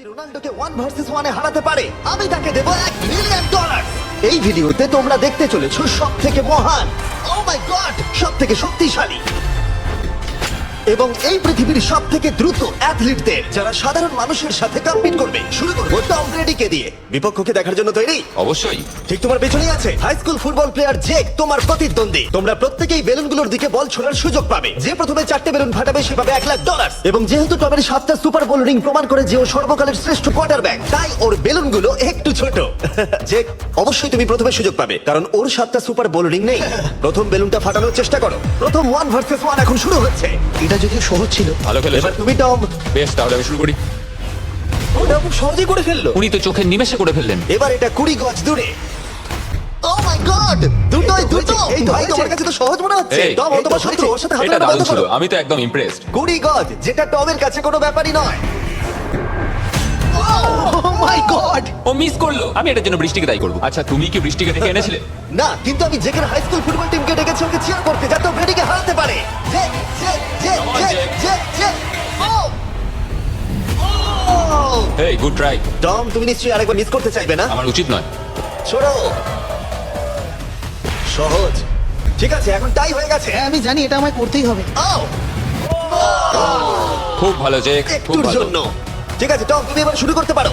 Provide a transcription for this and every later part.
যদি রোনাল্ডোকে one versus ওয়ানে হারাতে পারে, আমি তাকে দেবো এক মিলিয়ন ডলার এই ভিডিওতে তোমরা দেখতে চলেছো সব থেকে মহান ও মাই গড সব থেকে শক্তিশালী। এবং এই পৃথিবীর সব থেকে দ্রুত অ্যাথলিটদের যারা সাধারণ মানুষের সাথে কম্পিট করবে শুরু করব টম ব্রেডিকে দিয়ে। বিপক্ষকে দেখার জন্য তৈরি? অবশ্যই। ঠিক তোমার পেছনেই আছে। High school football player Jake তোমার প্রতিদ্বন্দ্বী। তোমরা প্রত্যেকেই বেলুনগুলোর দিকে বল ছোড়ার সুযোগ পাবে। যে প্রথমে চারটে বেলুন ফাটাবে সে পাবে এক লাখ ডলার এবং যেহেতু টমের সাতটা সুপার বোল রিং প্রমাণ করে যে ও সর্বকালের শ্রেষ্ঠ কোয়ার্টারব্যাক তাই ওর বেলুনগুলো একটু ছোট। জেক অবশ্যই তুমি প্রথমে সুযোগ পাবে কারণ ওর সাতটা সুপার বোল রিং নেই। প্রথম বেলুনটা ফাটানোর চেষ্টা করো। প্রথম ওয়ান ভার্সেস ওয়ান এখন শুরু হচ্ছে। এটা যদিও সহজ ছিল। ভালো খেলেছো। এবার তুমি টম বেশ তাহলে আমি শুরু করি। ওটা খুব সহজেই করে ফেলল। উনি তো চোখের নিমেষে করে ফেললেন। এবার এটা কুড়ি গজ দূরে। ও মাই গড দুটোই দুটো। এই ভাই তোমার কাছে তো সহজ মনে হচ্ছে। এই, টম ও তোমার শত্রু ওর সাথে হাত এটা মেলানো দারুণ বন্ধ ছিল। করো। আমি তো একদম ইমপ্রেসড কুড়ি গজ যেটা টমের কাছে কোনো ব্যাপারই নয়। মাই গড ও মিস করল। আমি এটার জন্য বৃষ্টিকে দায়ী করব। আচ্ছা তুমি কি বৃষ্টিকে ডেকে এনেছিলে? না কিন্তু আমি জেকের হাই স্কুল ফুটবল টিমকে ডেকেছি ওকে চিয়ার করতে যাতে ও ব্রেডিকে হারাতে পারে। ও! এই গুড ট্রাই টম তুমি নিশ্চয়ই আরেকবার মিস করতে চাইবে না? আমার উচিত নয়। ছোড়ো সহজ। ঠিক আছে এখন টাই হয়ে গেছে। হ্যাঁ আমি জানি এটা আমায় করতেই হবে। আও! খুব ভালো যে খুব একটুর ভালো। জন্য। ঠিক আছে টম তুমি এবার শুরু করতে পারো।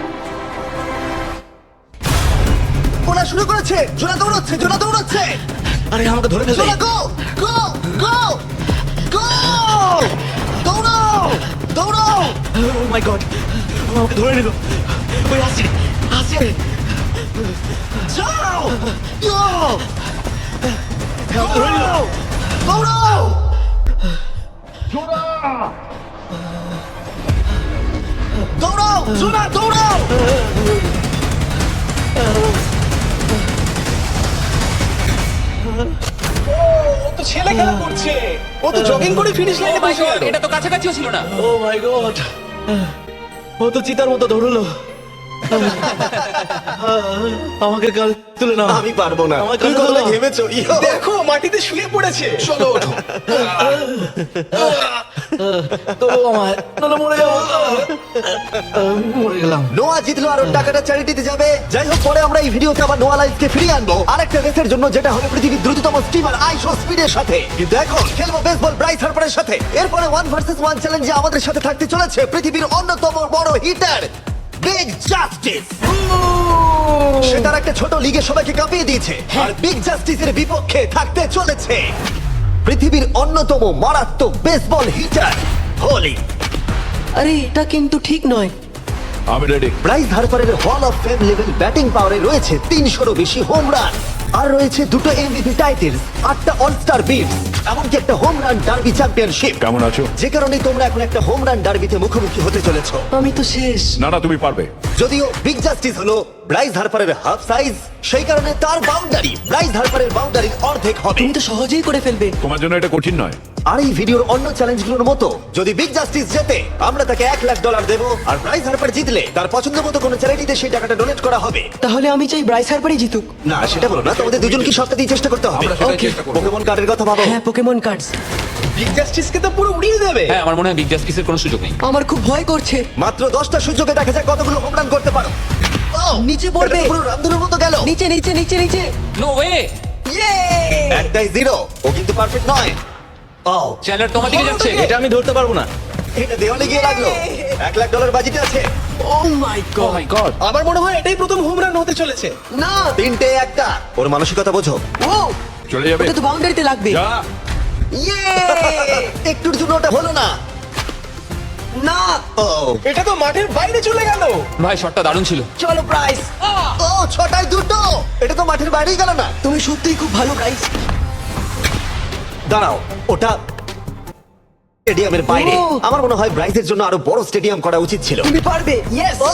ওরা শুরু করেছে। জোনা দৌড়াচ্ছে জোনা দৌড়াচ্ছে। আরে আমাকে ধরে ফেলবে জোনা গো গো গো গো দৌড়াও দৌড়াও। ও মাই গড আমাকে ধরে নিল। ওই আসছে আসছে। যাও ইয়ো ধরে নিল। দৌড়াও দৌড়াও। জোনা! দৌড়াও ছেলে খেলা করছে। ও তো জগিং করে ফিনিশ লাইনে Oh পৌঁছে গেল। এটা তো কাছাকাছিও ছিল না। ও মাই গড ও তো চিতার মতো ধরলো আমাকে কাল তুলে নাও। আমি পারব না। আমার তুমি কাঁধে কতটা ঘেমেছো? ইয়ো। দেখো মাটিতে শুয়ে পড়েছে। চলো ওঠো। আমার নাহলে মরে যাব। আহ, মরে গেলাম। নোয়া জিতলো আর ওর টাকাটা চ্যারিটিতে যাবে। যাই হোক পরে আমরা এই ভিডিওতে আবার নোয়া লাইফকে ফিরিয়ে আনব। আরেকটা রেসের জন্য যেটা হবে পৃথিবীর দ্রুততম স্টিমার আইশো স্পিডের সাথে। কিন্তু এখন খেলব বেসবল ব্রাইস হার্পারের সাথে। এরপরে ওয়ান ভার্সেস ওয়ান চ্যালেঞ্জে আমাদের সাথে থাকতে চলেছে পৃথিবীর অন্যতম বড় হিটার বিগ জাস্টিস সে তার একটা ছোট লিগে সবাইকে কাঁপিয়ে দিয়েছে। আর বিগ জাস্টিসের বিপক্ষে থাকতে চলেছে। পৃথিবীর অন্যতম মারাত্মক বেসবল হিটার হোলি আরে এটা কিন্তু ঠিক নয়। আমি ready Bryce হার্পারের hall of fame level batting পাওয়ারে রয়েছে তিনশোরও বেশি হোম রান আর রয়েছে দুটো এমভিপি টাইটেল আটটা অলস্টার বিটস এমনকি একটা হোম রান ডার্বি চ্যাম্পিয়নশিপ কেমন আছো? যে কারণে তোমরা এখন একটা হোম রান ডার্বিতে মুখোমুখি হতে চলেছো। আমি তো শেষ। না না তুমি পারবে। যদিও বিগ জাস্টিস হলো ব্রাইস হারপারের হাফ সাইজ সেই কারণে তার বাউন্ডারি ব্রাইস হার্পারের বাউন্ডারির অর্ধেক হবে। তুমি তো সহজেই করে ফেলবে। তোমার জন্য এটা কঠিন নয়। আর এই ভিডিওর অন্য চ্যালেঞ্জগুলোর মতো যদি বিগ জাস্টিস জেতে আমরা তাকে এক লাখ ডলার দেবো। আর ব্রাইস হার্পার জিতলে তার পছন্দ মতো কোনো চ্যারিটিতে সেই টাকাটা ডোনেট করা হবে। তাহলে আমি চাই ব্রাইস হারপারই জিতুক। না সেটা বলো না তোমাদের দুজন কি সবটা দিয়ে চেষ্টা করতে হবে। আমরা সেটাই চেষ্টা করব। পোকেমন কার্ডের কথা ভাবো। হ্যাঁ পোকেমন কার্ডস বিগ জাস্টিসকে তো পুরো উড়িয়ে দেবে। হ্যাঁ আমার মনে হয় বিগ জাস্টিসের কোনো সুযোগ নেই। আমার খুব ভয় করছে। মাত্র দশটা সুযোগে দেখা যায় কতগুলো হোম রান করতে পারো। নিচে পড়বে। এটা তো পুরো রামধনুর মতো গেল। নিচে নিচে নিচে নিচে। নো ওয়ে একটাই জিরো ও কিন্তু পারফেক্ট নয়। ও চ্যানেল তোমার দিকে যাচ্ছে। এটা আমি ধরতে পারব না। এটা দেওয়ালে গিয়ে লাগল। এক লাখ ডলার বাজিতে আছে। ও মাই গড মাই গড আমার মনে হয় এটাই প্রথম হোম রান হতে চলেছে। না! তিনটে একটা। ওর মানসিকতা বোঝো। ও! চলে যাবে। এটা তো বাউন্ডারিতে লাগবে। যা। ইয়ে একটুর জন্য ওটা হলো না। না। ও এটা তো মাঠের বাইরে চলে গেল। ভাই শটটা দারুণ ছিল। চলো ব্রাইস ও ছটায় দুটো। এটা তো মাঠের বাইরেই গেল না। তুমি সত্যিই খুব ভালো দাঁড়াও ওটা স্টেডিয়ামের বাইরে। ও। আমার মনে হয় ব্রাইজের জন্য আরও বড় স্টেডিয়াম করা উচিত ছিল। তুমি পারবে ইয়েস ও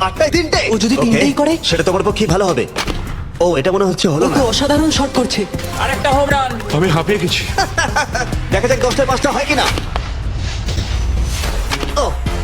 আটটায় তিনটে। ও যদি Okay, তিনটেই করে? সেটা তোমার পক্ষে ভালো হবে। ও এটা মনে হচ্ছে হলো ওকে না অসাধারণ শট করছে। আরেকটা হোম রান আমি হাঁপিয়ে গেছি। দেখা যাক দশটায় পাঁচটা হয় কিনা।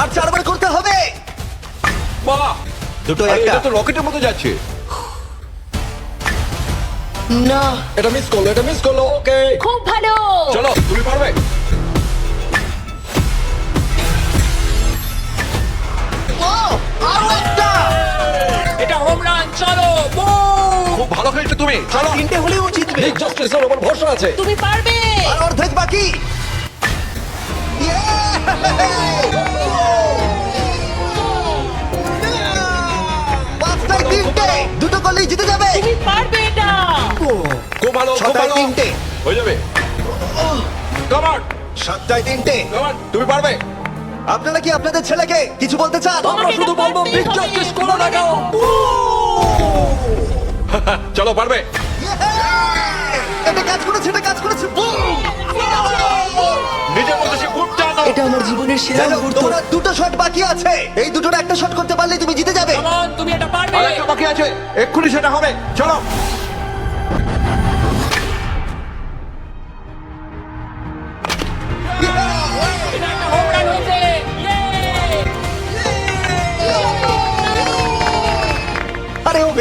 আর চারবার করতে হবে। বাহ দুটো আরে, একটা। এটা তো রকেটের মতো যাচ্ছে। না। এটা মিস করল এটা মিস করল ওকে খুব ভালো। চলো তুমি পারবে? ও, আরও একটা। এটা হোম রান চলো খুব ভালো খেলছো তুমি চলো। তিনটে হলেও জিতবে। বিগ জাস্টিসের উপর ভরসা আছে। তুমি পারবে। আর অর্ধেক বাকি। Yeah! পাঁচটায় তিনটে দুটো করলেই জিতে যাবে। তুমি পারবে এটা খুব ভালো খুব ছটায় ভালো তিনটে হয়ে যাবে কামান সাতটায় তিনটে কামান তুমি পারবে আপনারা কি আপনাদের ছেলেকে কিছু বলতে চান আমরা শুধু বলব বিগ জাস্টিস করো না কেন চলো পারবে! এটা কাজ করেছে এটা কাজ করেছে Boom! এটা আমার জীবনের সেরা হোক, মুহূর্ত। তোমার আর দুটো শট বাকি আছে। এই দুটোর একটা শট করতে পারলে তুমি জিতে যাবে। তুমি এটা পারবে। আর বাকি আছে। এক্ষুনি সেটা হবে। চলো।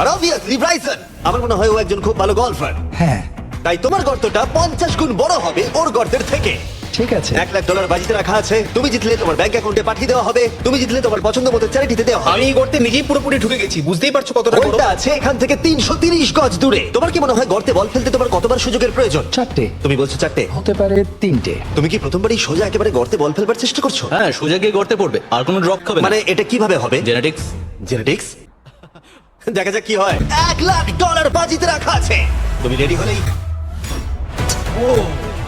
আর অবভিয়াসলি ব্রাইসন আমার মনে হয় ও একজন খুব ভালো গলফার হ্যাঁ। তাই তোমার গর্তটা পঞ্চাশ গুণ বড় হবে ওর গর্তের থেকে। ঠিক আছে। এক লাখ ডলার বাজিতে রাখা আছে। তুমি জিতলে তোমার ব্যাংক অ্যাকাউন্টে পাঠিয়ে দেওয়া হবে। তুমি জিতলে তোমার পছন্দ মতো চ্যারিটিতে দেওয়া হবে। আমি এই গর্তে নিজেই পুরোপুরি ঢুকে গেছি। বুঝতেই পারছ কতটা বড় গোলটা আছে এখান থেকে তিনশো তিরিশ গজ দূরে। তোমার কি মনে হয় গর্তে বল ফেলতে তোমার কতবার সুযোগের প্রয়োজন? চারটে। তুমি বলছো চারটে? হতে পারে তিনটে। তুমি কি প্রথমবারই সোজা একেবারে গর্তে বল ফেলবার চেষ্টা করছ? হ্যাঁ সোজা গিয়ে গর্তে পড়বে। আর কোনো ড্রপ খাবে মানে এটা কীভাবে হবে? জেনেটিক্স জেনেটিক্স দেখা যাক কি হয়। এক লাখ ডলার বাজিতে রাখা আছে। তুমি রেডি হলেই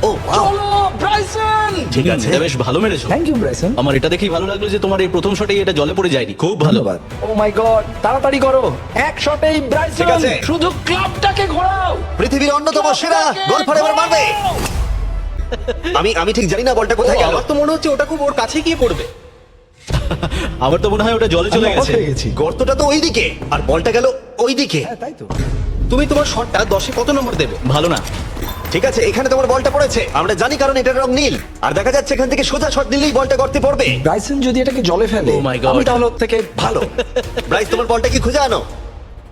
ও ব্রাইসন! ঠিক আছে। এটা বেশ ভালো মেরেছো। Thank you Bryson. আমার এটা দেখেই ভালো লাগল যে তোমার এই প্রথম শটেই এটা জলে পড়ে যায়নি। খুব ভালো। ধন্যবাদ। ও মাই গড তাড়াতাড়ি করো। এক শটেই ব্রাইসন ঠিক আছে। শুধু ক্লাবটাকে ঘোরাও। পৃথিবীর অন্যতম সেরা গলফার এবার মারবে। আমি আমি ঠিক জানি না বলটা কোথায় গেল। আমার তো মনে হচ্ছে ওটা খুব ওর কাছে গিয়ে পড়বে। আমার তো মনে হয় ওটা জলে চলে আমি অবাক গেছে। হয়ে গেছি। গর্তটা তো ওইদিকে আর বলটা গেল ওইদিকে। হ্যাঁ তাই তো। তুমি তোমার শটটা দশে কত নম্বর দেবে? ভালো না। ঠিক আছে এখানে তোমার বলটা পড়েছে। আমরা জানি কারণ এটার রং নীল। আর দেখা যাচ্ছে এখান থেকে সোজা শট নিলেই বলটা করতে পড়বে। ব্রাইসন যদি এটাকে জলে ফেলে Oh my God. আমি তাহলে ওর থেকে ভালো। ব্রাইস তোমার বলটা কি খুঁজে আনো?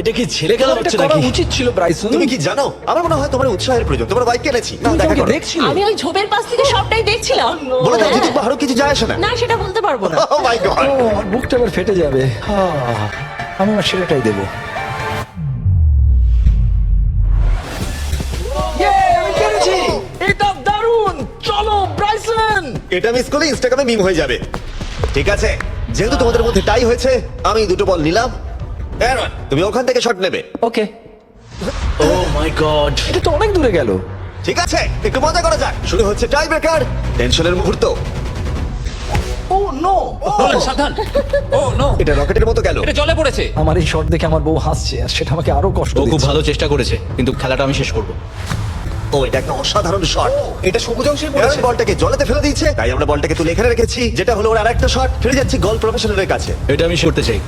এটা কি ছেলে খেলা এটা হচ্ছে করা নাকি? উচিত ছিল ব্রাইসন। তুমি কি জানো? আমার মনে হয় তোমার উৎসাহের প্রয়োজন। তোমার বাইক কিনেছি? না তুমি দেখা করো। দেখছিলে। আমি ওই ঝোপের পাশ থেকে সবটাই দেখছিলাম। বলে দাও। যদি আরও কিছু যায় আসে না। না সেটা বলতে পারব না। ও মাই গড ও আমার বুকটা ফেটে যাবে। আহ, আমি আমার সেরাটাই দেবো। এটা দারুণ! চলো ব্রাইসন! এটা মিস করলে ইনস্টাগ্রামে মিম হয়ে যাবে। ঠিক আছে? যেহেতু তোমাদের মধ্যে টাই হয়েছে আমি দুটো বল নিলাম। তুমি ওখান থেকে শট নেবে। ওকে ও মাই গড এটা তো অনেক দূরে গেল। ঠিক আছে একটু মজা করা যাক। শুরু হচ্ছে টাই ব্রেকার টেনশনের মুহূর্ত ও নো নোলান, সাবধান! ও নো এটা রকেটের মতো গেল। এটা জলে পড়েছে। আমার এই শট দেখে আমার বউ হাসছে আর সেটা আমাকে আরও কষ্ট ও খুব দিচ্ছে। ভালো চেষ্টা করেছে কিন্তু খেলাটা আমি শেষ করব। ও এটা একটা অসাধারণ শট এটা সবুজ অংশে পড়েছে। বলটাকে জলেতে ফেলে দিয়েছে তাই আমরা বলটাকে তুলে এখানে রেখেছি যেটা হলো ওর আরেকটা শট ফিরে যাচ্ছি গল প্রফেশনালের কাছে। এটা আমি করতে চাই।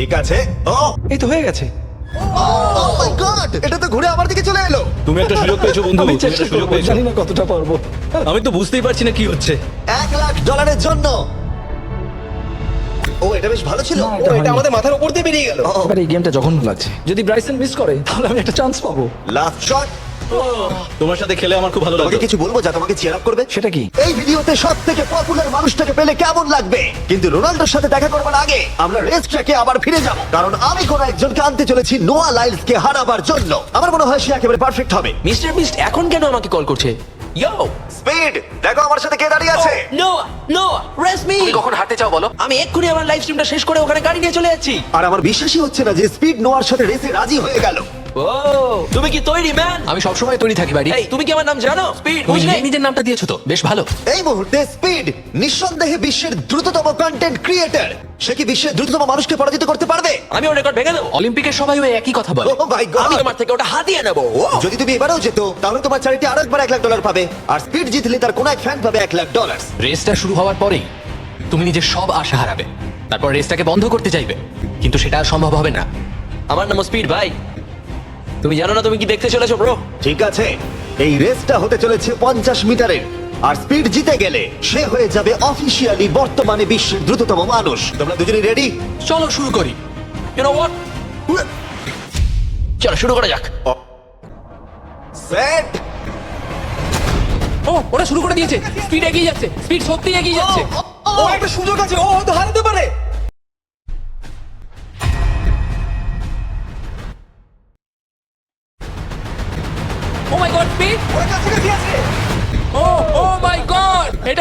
ঠিক আছে? ও! এই তো হয়ে গেছে। মাই গড এটা তো ঘুরে আমার দিকে চলে এলো। তুমি একটা সুযোগ পেয়েছ বন্ধু। আমি তুমি চেষ্টা একটা সুযোগ করব পেয়েছ। জানি না কতটা পারব। আমি তো বুঝতেই পারছি না কি হচ্ছে। এক লাখ ডলারের জন্য। ও এটা বেশ ভালো ছিল। না, এটা এটা হয়নি। আমাদের মাথার উপর দিয়ে বেরিয়ে গেল। এবার এই গেমটা জঘন্য লাগছে যদি ব্রাইসন মিস করে তাহলে আমি একটা চান্স পাবো। লাস্ট শট তোমার সাথে খেলে আমার খুব ভালো তোমাকে লাগে কিছু বলব যা তোমাকে চেয়ার আপ করবে? সেটা কি? এই ভিডিওতে সব থেকে পপুলার মানুষটাকে পেলে কেমন লাগবে? কিন্তু রোনাল্ডোর সাথে দেখা করবার আগে আমরা রেস ট্র্যাকে আবার ফিরে যাব। কারণ আমি কোন একজনকে আনতে চলেছি নোয়া লাইলস কে হারাবার জন্য। আমার মনে হয় সে একেবারে পারফেক্ট হবে। মিস্টার বিস্ট এখন কেন আমাকে কল করছে? ইয়ো স্পিড দেখো আমার সাথে কে দাঁড়িয়ে আছে। নো নো রেস মি তুমি কখন হাঁটতে চাও বলো? আমি এক্ষুনি আমার লাইভ স্ট্রিমটা শেষ করে ওখানে গাড়ি নিয়ে চলে যাচ্ছি। আর আমার বিশ্বাসই হচ্ছে না যে স্পিড নোয়ার সাথে রেসে রাজি হয়ে গেল। ও তুমি কি তৈরি ম্যান আমি সব সময় তৈরি থাকি বাড়ি। এই তুমি কি আমার নাম জানো? স্পিড তুমি নিজের নামটা দিয়েছ তো? বেশ ভালো। এই মুহূর্তে স্পিড নিঃসন্দেহে বিশ্বের দ্রুততম কন্টেন্ট ক্রিয়েটার সে কি বিশ্বের দ্রুততম মানুষকে পরাজিত করতে পারবে? আমি ওর রেকর্ড ভেঙে দেবো। অলিম্পিকের সবাই ওই একই কথা বলে। Oh my God! আমি তোমার থেকে ওটা হাতিয়ে নেব। যদি তুমি এবারেও যেত তাহলে তোমার চ্যারিটি আরও একবার এক লাখ ডলার পাবে। আর স্পিড জিতলে তার কোন এক ফ্যান পাবে এক লাখ ডলার রেসটা শুরু হওয়ার পরেই তুমি নিজের সব আশা হারাবে। তারপর রেসটাকে বন্ধ করতে চাইবে। কিন্তু সেটা আর সম্ভব হবে না। আমার নাম স্পিড ভাই। তুমি জানো না তুমি কি দেখতে চলেছো ব্রো ঠিক আছে এই রেসটা হতে চলেছে পঞ্চাশ মিটারের আর স্পিড জিতে গেলে সে হয়ে যাবে অফিসিয়ালি বর্তমানে বিশ্বের দ্রুততম মানুষ তোমরা দুজনেই রেডি চলো শুরু করি ইউ নো হোয়াট চলো শুরু করা যাক সেট ও ওরা শুরু করে দিয়েছে স্পিড এগিয়ে যাচ্ছে স্পিড সত্যি এগিয়ে যাচ্ছে ও একটা সুযোগ আছে ও হয়তো হারাতে পারে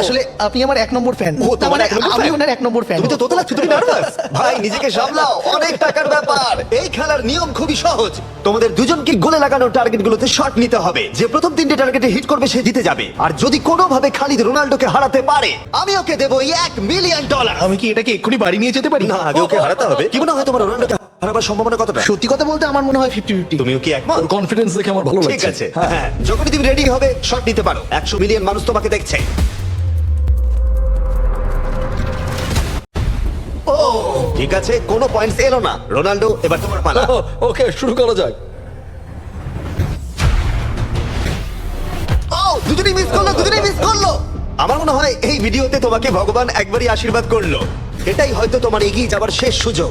আসলে আপনি আমার এক নম্বর ফ্যান ও, তোমার এক নম্বর আমি fan? ওনার এক নম্বর ফ্যান তুমি তো তুমি নার্ভাস ভাই নিজেকে সামলাও অনেক টাকার ব্যাপার। এই খেলার নিয়ম খুবই সহজ। তোমাদের দুজনকে গোলে লাগানো টার্গেটগুলোতে শট নিতে হবে। যে প্রথম তিনটে টার্গেটে হিট করবে সে জিতে যাবে। আর যদি কোনোভাবে খালিদ রোনাল্ডোকে হারাতে পারে আমি ওকে দেবো এক মিলিয়ন ডলার আমি কি এটাকে এক্ষুনি বাড়ি নিয়ে যেতে পারি? না আগে ওকে হারাতে হবে। কি মনে হয় তোমার রোনাল্ডোকে হারাবার সম্ভাবনা কতটা? সত্যি কথা বলতে আমার মনে হয় ফিফটি ফিফটি তুমিও কি একমত? কনফিডেন্স দেখে আমার ভালো ঠিক লাগছে। আছে। হ্যাঁ যখনই তুমি রেডি হবে শট নিতে পারো। একশো মিলিয়ন মানুষ তোমাকে দেখছে। ও ঠিক আছে কোনো পয়েন্টস এলো না। রোনাল্ডো এবার তোমার পালা। ওকে শুরু করা যাক। ও দুজনেই মিস করল দুজনেই মিস করল। আমার মনে হয় এই ভিডিওতে তোমাকে ভগবান একবারই আশীর্বাদ করল। এটাই হয়তো তোমার এগিয়ে যাবার শেষ সুযোগ।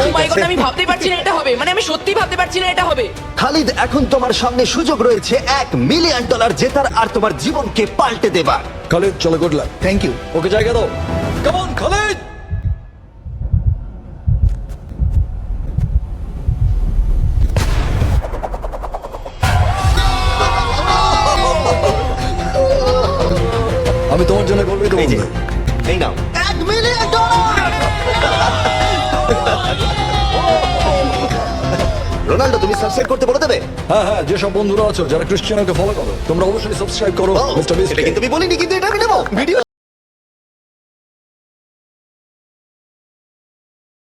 ও মাই গড আমি ভাবতেই পারছি না এটা হবে। মানে আমি সত্যি ভাবতে পারছি না এটা হবে। খালিদ এখন তোমার সামনে সুযোগ রয়েছে এক মিলিয়ন ডলার জেতার আর তোমার জীবনকে পাল্টে দেবার। খালিদ চলো good luck thank you okay জায়গা দাও। কেমন খালিদ! সাবস্ক্রাইব করতে বলে দেবে? হ্যাঁ হ্যাঁ যেসব বন্ধুরা আছো যারা ক্রিশ্চিয়ানকে ফলো করো তোমরা অবশ্যই সাবস্ক্রাইব করো ও, মিস্টার বিস্ট এটা কিন্তু আমি বলিনি কিন্তু এটা আমি নেব। ভিডিও